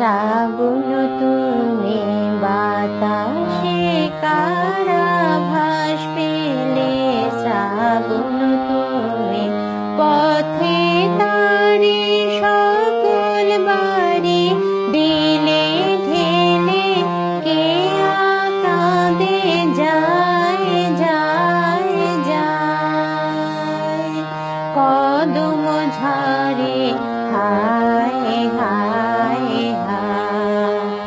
गुरु तुकार ঘুম ঝরে হায় হায় হায়।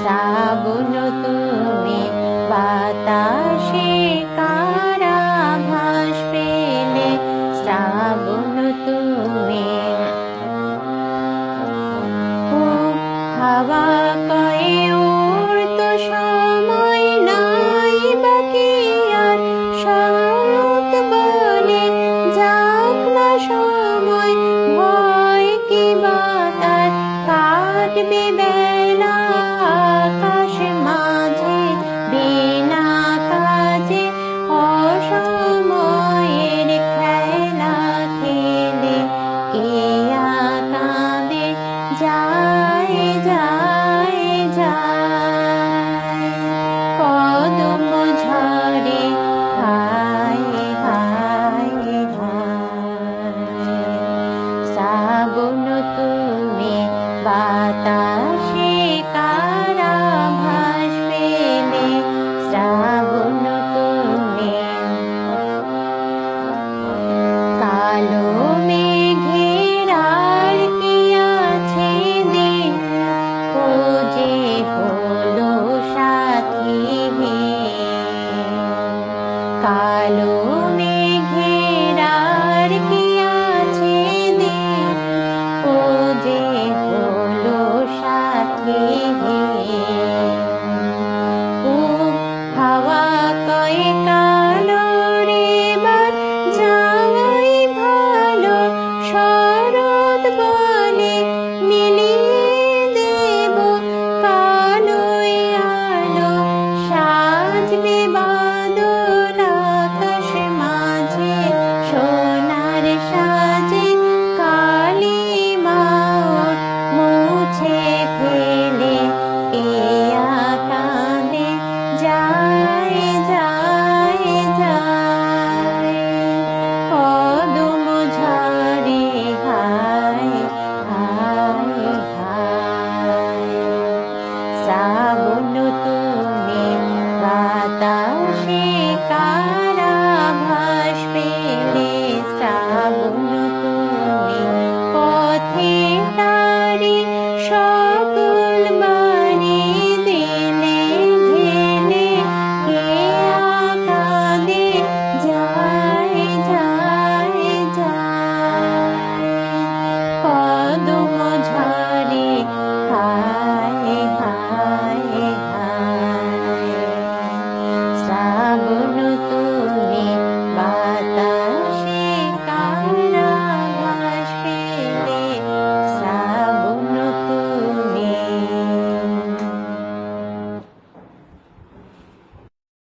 শ্রাবণ তুমি বাতাসে কারা ভাস পেলে, শ্রাবণ তুমি হাওয়া কয়েও में बेला ta गे olhar.